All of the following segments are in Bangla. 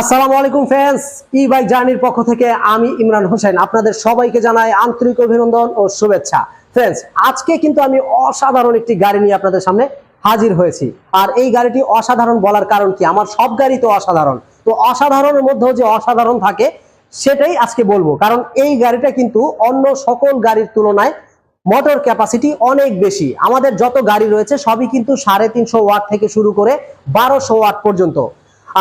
আসসালামু আলাইকুম ফ্রেন্ডস, ই বাইক জার্নির পক্ষ থেকে আমি ইমরান হোসেন। আপনাদের সবাইকে জানাই আন্তরিক অভিনন্দন ও শুভেচ্ছা। ফ্রেন্ডস, আজকে কিন্তু আমি অসাধারণ একটি গাড়ি নিয়ে আপনাদের সামনে হাজির হয়েছি। আর এই গাড়িটি অসাধারণ বলার কারণ কি? আমার সব গাড়ি তো অসাধারণ। তো অসাধারণের মধ্যেও যে অসাধারণ থাকে, সেটাই আজকে বলব। কারণ এই গাড়িটা কিন্তু অন্য সকল গাড়ির তুলনায় মোটর ক্যাপাসিটি অনেক বেশি। আমাদের যত গাড়ি রয়েছে, সবই কিন্তু সাড়ে তিনশো ওয়াট থেকে শুরু করে বারোশো ওয়াট পর্যন্ত।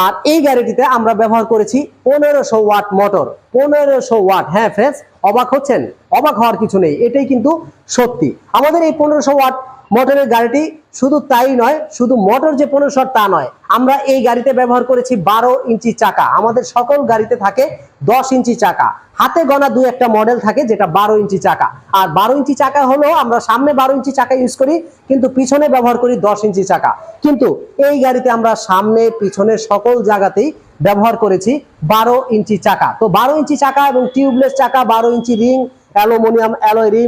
আর এই গাড়িটিতে আমরা ব্যবহার করেছি পনেরোশো ওয়াট মোটর। পনেরোশো ওয়াট। হ্যাঁ ফ্রেন্ডস অবাক হচ্ছেন? অবাক হওয়ার কিছু নেই। এটাই কিন্তু সত্যি। আমাদের এই পনেরোশো ওয়াট মোটরের গাড়িটি শুধু তাই নয়, শুধু মোটর যে পনেরোশো তা নয়। আমরা এই গাড়িতে ব্যবহার করেছি বারো ইঞ্চি চাকা। আমাদের সকল গাড়িতে থাকে দশ ইঞ্চি চাকা। হাতে গনা দুই একটা মডেল থাকে যেটা বারো ইঞ্চি চাকা। আর বারো ইঞ্চি চাকা হলেও আমরা সামনে বারো ইঞ্চি চাকা ইউজ করি, কিন্তু পিছনে ব্যবহার করি দশ ইঞ্চি চাকা। কিন্তু এই গাড়িতে আমরা সামনে, পিছনে সকল জায়গাতেই ব্যবহার করেছি বারো ইঞ্চি চাকা। তো বারো ইঞ্চি চাকা এবং টিউবলেস চাকা, বারো inch ring, aluminium, alloy ring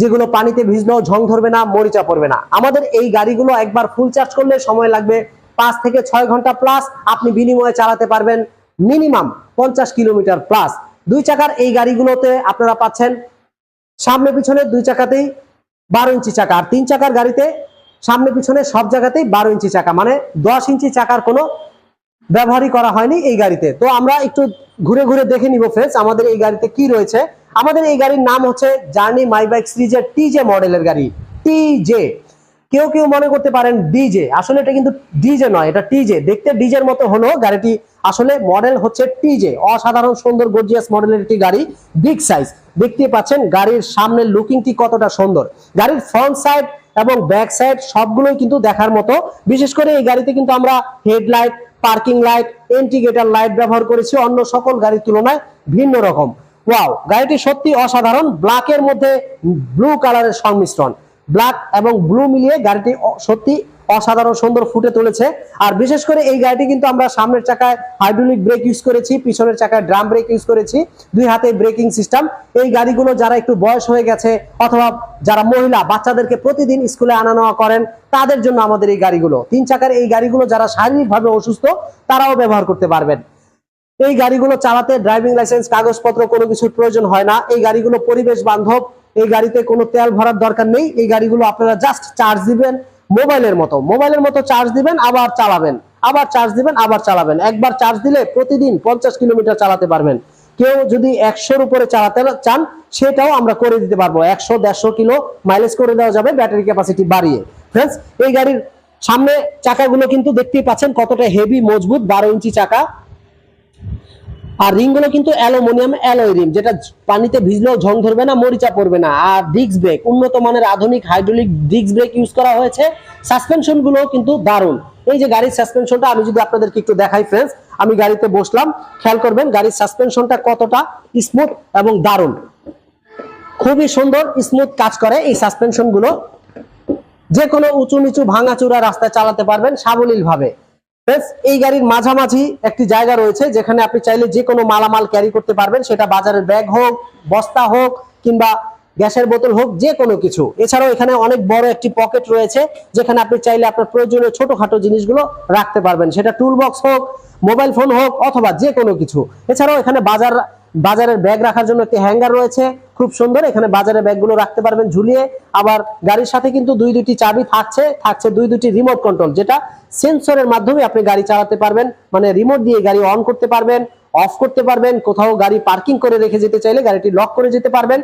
যেগুলো পানিতে ভিজলেও ঝং ধরবে না, মরিচা পড়বে না। আমাদের এই গাড়িগুলো একবার ফুল চার্জ করলে সময় লাগবে পাঁচ থেকে ছয় ঘণ্টা প্লাস আপনি বিনিময়ে চালাতে পারবেন মিনিমাম পঞ্চাশ কিলোমিটার প্লাস দুই চাকার এই গাড়িগুলোতে আপনারা পাচ্ছেন সামনে পিছনে দুই চাকাতেই বারো ইঞ্চি চাকা। আর তিন চাকার গাড়িতে সামনে পিছনে সব জায়গাতেই বারো ইঞ্চি চাকা। মানে দশ ইঞ্চি চাকার কোনো ব্যবহারই করা হয়নি এই গাড়িতে। তো আমরা একটু ঘুরে ঘুরে দেখে নিব ফ্রেন্ডস আমাদের এই গাড়িতে কি রয়েছে। আমাদের এই গাড়ির নাম হচ্ছে জার্নি মাই বাইক সিরিজের টিজে মডেলের গাড়ি টিজে কেউ কেউ মনে করতে পারেন ডিজে আসলে এটা কিন্তু ডিজে নয়, এটা টিজে দেখতে ডিজের মতো হলো গাড়িটি আসলে মডেল হচ্ছে টিজে অসাধারণ সুন্দর গর্জিয়াস মডেলের একটি গাড়ি বিগ সাইজ দেখতে পাচ্ছেন গাড়ির সামনের লুকিংটি কতটা সুন্দর। গাড়ির ফ্রন্ট সাইড এবং ব্যাক সাইড সবগুলোই কিন্তু দেখার মতো। বিশেষ করে এই গাড়িতে কিন্তু আমরা headlight parking light indicator light ব্যবহার করেছি অন্য সকল গাড়ির তুলনায় ভিন্ন রকম। ওয়াও গাড়িটি সত্যি অসাধারণ। ব্ল্যাকের মধ্যে ব্লু কালারের সংমিশ্রণ। ব্ল্যাক এবং ব্লু মিলিয়ে গাড়িটি সত্যি অসাধারণ সুন্দর ফুটে তুলেছে। আর বিশেষ করে এই গাড়িটি কিন্তু আমরা সামনের চাকায় হাইড্রোলিক ব্রেক ইউজ করেছি, পিছনের চাকায় ড্রাম ব্রেক ইউজ করেছি, দুই হাতে ব্রেকিং সিস্টেম এই গাড়িগুলো যারা একটু বয়স হয়ে গেছে অথবা যারা মহিলা, বাচ্চাদেরকে প্রতিদিন স্কুলে আনা নেওয়া করেন, তাদের জন্য আমাদের এই গাড়িগুলো। তিন চাকার এই গাড়িগুলো যারা শারীরিকভাবে অসুস্থ, তারাও ব্যবহার করতে পারবেন। এই গাড়িগুলো চালাতে ড্রাইভিং লাইসেন্স কাগজপত্র কোনো কিছুর প্রয়োজন হয় না। এই গাড়িগুলো পরিবেশ বান্ধব, এই গাড়িতে কোনো তেল ভরার দরকার নেই। এই গাড়িগুলো আপনারা জাস্ট চার্জ দিবেন মোবাইলের মতো। মোবাইলের মতো চার্জ দিবেন, আবার চালাবেন। আবার চার্জ দিবেন, আবার চালাবেন। একবার চার্জ দিলে প্রতিদিন পঞ্চাশ কিলোমিটার চালাতে পারবেন। কেউ যদি একশোর উপরে চালাতে চান, সেটাও আমরা করে দিতে পারব। একশো, দেড়শো কিলো মাইলেজ করে দেওয়া যাবে ব্যাটারি ক্যাপাসিটি বাড়িয়ে। ফ্রেন্ডস এই গাড়ির সামনে চাকাগুলো কিন্তু দেখতেই পাচ্ছেন কতটা হেভি মজবুত, বারো ইঞ্চি চাকা। আর রিংগুলো কিন্তু অ্যালুমিনিয়াম অ্যালয় রিং যেটা পানিতে ভিজলেও ঝং ধরবে না মরিচা পড়বে না। আর ডিস্ক ব্রেক উন্নত মানের আধুনিক হাইড্রোলিক ডিস্ক ব্রেক ইউজ করা হয়েছে। সাসপেনশনগুলো কিন্তু দারুণ। এই যে গাড়ির সাসপেনশনটা আমি যদি আপনাদেরকে একটু দেখাই ফ্রেন্ডস আমি গাড়িতে বসলাম। খেয়াল করবেন গাড়ির সাসপেনশনটা কতটা স্মুথ এবং দারুণ। খুবই সুন্দর স্মুথ কাজ করে এই সাসপেনশনগুলো যে কোনো উঁচু নিচু ভাঙাচুরা রাস্তায় চালাতে পারবেন সাবলীল ভাবে Friends, এই গাড়ির মাঝামাঝি একটি জায়গা রয়েছে যেখানে আপনি চাইলে যে কোনো মালামাল ক্যারি করতে পারবেন। সেটা বাজারের ব্যাগ হোক, বস্তা হোক, কিংবা গ্যাসের বোতল হোক, যে কোনো কিছু। এছাড়াও এখানে অনেক বড় একটি পকেট রয়েছে যেখানে আপনি চাইলে আপনার প্রয়োজনীয় ছোটখাটো জিনিসগুলো রাখতে পারবেন। সেটা টুল বক্স হোক মোবাইল ফোন হোক, অথবা যে কোনো কিছু। এছাড়াও এখানে বাজার বাজারের ব্যাগ রাখার জন্য একটি হ্যাঙ্গার রয়েছে। খুব সুন্দর, এখানে বাজারের ব্যাগগুলো রাখতে পারবেন ঝুলিয়ে। আবার গাড়ির সাথে কিন্তু দুই দুটি চাবি থাকছে থাকছে দুই দুটি রিমোট কন্ট্রোল যেটা সেন্সরের মাধ্যমে আপনি গাড়ি চালাতে পারবেন মানে রিমোট দিয়ে গাড়ি অন করতে পারবেন অফ করতে পারবেন, কোথাও গাড়ি পার্কিং করে রেখে যেতে চাইলে গাড়িটি লক করে যেতে পারবেন।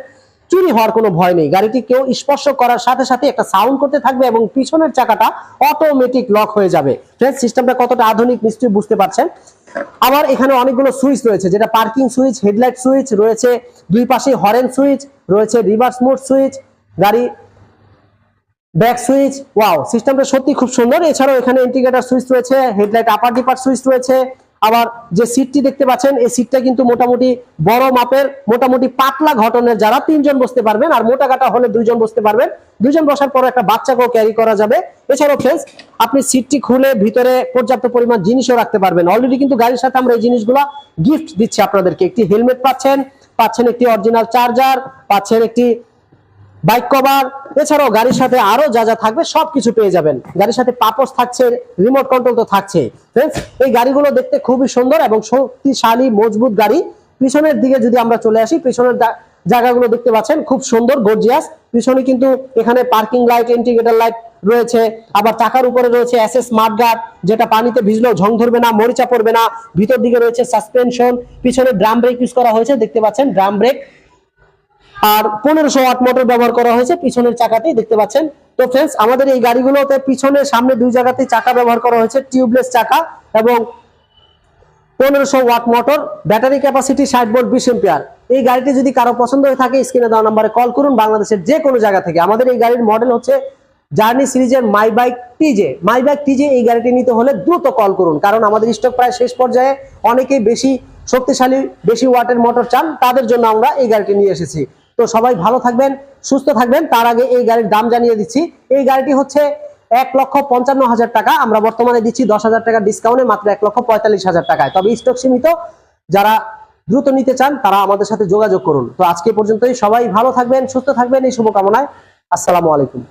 চুরি হওয়ার কোনো ভয় নেই, গাড়িটি কেউ স্পর্শ করার সাথে সাথে একটা সাউন্ড করতে থাকবে এবং পিছনের চাকাটা অটোমেটিক লক হয়ে যাবে। ফ্রেন্ড সিস্টেমটা কতটা আধুনিক, নিশ্চয়ই বুঝতে পারছেন। আবার এখানে অনেকগুলো সুইচ রয়েছে, যেটা পার্কিং সুইচ, হেডলাইট সুইচ, রয়েছে দুই পাশে হরেন সুইচ, রয়েছে রিভার্স মোড সুইচ, গাড়ি ব্যাক সুইচ, ওয়াও, সিস্টেমটা সত্যি খুব সুন্দর। এছাড়াও এখানে ইন্ডিকেটর সুইচ রয়েছে, হেডলাইট আপার ডিপার সুইচ রয়েছে আবার যে সিটটি দেখতে পাচ্ছেন, এই সিটটা কিন্তু মোটামুটি বড় মাপের, মোটামুটি পাতলা ঘটনের যারা তিনজন বসতে পারবেন, আর মোটা কাটা হলে দুইজন বসতে পারবেন। দুইজন বসার পর একটা বাচ্চাকেও ক্যারি করা যাবে। এছাড়াও ফ্রেন্ডস আপনি সিটটি খুলে ভিতরে পর্যাপ্ত পরিমাণ জিনিসও রাখতে পারবেন। অলরেডি কিন্তু গাড়ির সাথে আমরা এই জিনিসগুলো গিফট দিচ্ছি আপনাদেরকে। একটি হেলমেট পাচ্ছেন পাচ্ছেন একটি অরিজিনাল চার্জার পাচ্ছেন একটি বাইক কভার, এছাড়াও গাড়ির সাথে আরও যা যা থাকবে সবকিছু পেয়ে যাবেন। গাড়ির সাথে পাপস থাকছে রিমোট কন্ট্রোল তো থাকছে। ফ্রেন্ডস এই গাড়িগুলো দেখতে খুবই সুন্দর এবং শক্তিশালী, মজবুত গাড়ি। পিছনের দিকে যদি আমরা চলে আসি, পিছনের জায়গাগুলো দেখতে পাচ্ছেন, খুব সুন্দর গর্জিয়াস পিছনে কিন্তু এখানে পার্কিং লাইট ইন্ডিকেটর লাইট রয়েছে। আবার চাকার উপরে রয়েছে এসএস স্মার্ট গার্ড যেটা পানিতে ভিজলেও ঝং ধরবে না, মরিচা পড়বে না। ভিতর দিকে রয়েছে সাসপেনশন পিছনে ড্রাম ব্রেক ইউজ করা হয়েছে, দেখতে পাচ্ছেন ড্রাম ব্রেক আর পনেরোশো ওয়াট মোটর ব্যবহার করা হয়েছে, পিছনের চাকাতেই দেখতে পাচ্ছেন। তো ফ্রেন্ডস আমাদের এই গাড়িগুলোতে পিছনে সামনে দুই জায়গাতে চাকা ব্যবহার করা হয়েছে টিউবলেস চাকা এবং পনেরোশো ওয়াট মোটর ব্যাটারি ক্যাপাসিটি ষাট ভোল্ট বিশ এম্পিয়ার এই গাড়িটি যদি কারও পছন্দ হয়ে থাকে স্ক্রিনে দেওয়া নাম্বারে কল করুন, বাংলাদেশের যে কোনো জায়গা থেকে। আমাদের এই গাড়ির মডেল হচ্ছে জার্নি সিরিজের my bike TJ my bike TJ এই গাড়িটি নিতে হলে দ্রুত কল করুন, কারণ আমাদের স্টক প্রায় শেষ পর্যায়ে অনেকেই বেশি শক্তিশালী, বেশি ওয়াটের মোটর চান, তাদের জন্য আমরা এই গাড়িটি নিয়ে এসেছি। তো সবাই ভালো থাকবেন, সুস্থ থাকবেন। তার আগে এই গাড়ির দাম জানিয়ে দিচ্ছি। এই গাড়িটি হচ্ছে এক লক্ষ পঞ্চান্ন হাজার টাকা। আমরা বর্তমানে দিচ্ছি দশ হাজার টাকার ডিসকাউন্টে মাত্র এক লক্ষ পঁয়তাল্লিশ হাজার টাকায়। তবে স্টক সীমিত। যারা দ্রুত নিতে চান, তারা আমাদের সাথে যোগাযোগ করুন। তো আজকে পর্যন্তই সবাই ভালো থাকবেন, সুস্থ থাকবেন। এই শুভকামনায় আসসালামু আলাইকুম।